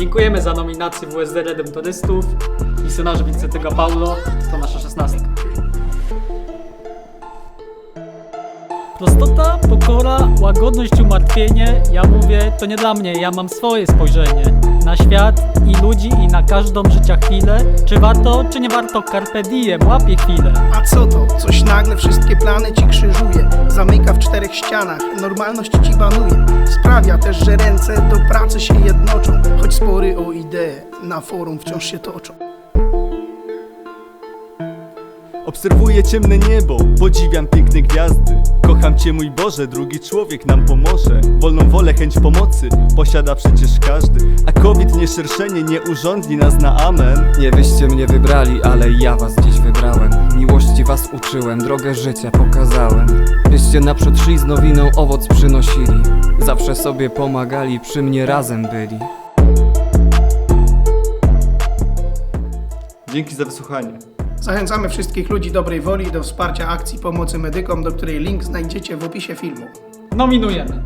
Dziękujemy za nominację WSD Redemptorystów. Misjonarze Wincentego Paulo to nasza szesnastka. Prostota, pokora, łagodność, umartwienie. Ja mówię, to nie dla mnie, ja mam swoje spojrzenie na świat i ludzi i na każdą życia chwilę. Czy warto, czy nie warto, carpe diem, łapie chwilę. A co to? Coś nagle wszystkie plany ci krzyżuje czterech ścianach, normalność ci banuje. Sprawia też, że ręce do pracy się jednoczą. Choć spory o idee na forum wciąż się toczą Obserwuję ciemne niebo, podziwiam piękne gwiazdy. Kocham Cię mój Boże, drugi człowiek nam pomoże. Wolną wolę, chęć pomocy posiada przecież każdy. A COVID nie szerszenie nie urządzi nas na amen. Nie wyście mnie wybrali, ale ja was dziś wybrałem. Miłości was uczyłem, drogę życia pokazałem. Byście naprzód szli z nowiną, owoc przynosili. Zawsze sobie pomagali, przy mnie razem byli. Dzięki za wysłuchanie Zachęcamy wszystkich ludzi dobrej woli do wsparcia akcji pomocy medykom, do której link znajdziecie w opisie filmu. Nominujemy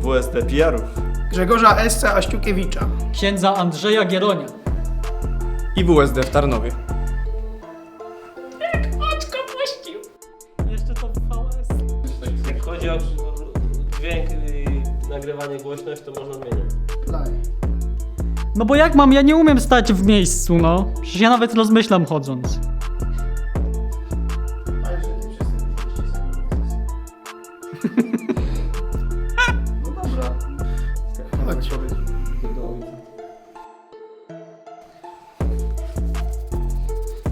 WSD PR-ów Grzegorza S. Aściukiewicza, księdza Andrzeja Gieronia, I WSD w Tarnowie Jeszcze to VS. Jak chodzi o dźwięk i nagrywanie głośność, to można zmieniać. No bo jak mam, ja nie umiem stać w miejscu, no. Przecież ja nawet rozmyślam chodząc. Chodź.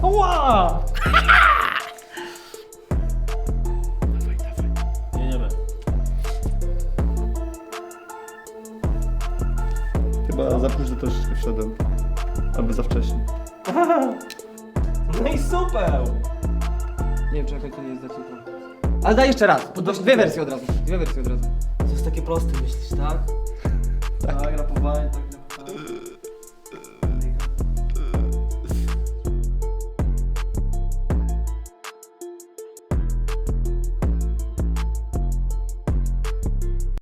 Ła! Jedziemy. Chyba za późno troszeczkę wszedłem Albo za wcześnie No i super! Nie wiem, czy jakoś to nie jest za ciekawe Ale daj jeszcze raz, po- dwie wersje od razu. Dwie wersje od razu. To jest takie proste, myślisz, tak? Tak, rapowanie tak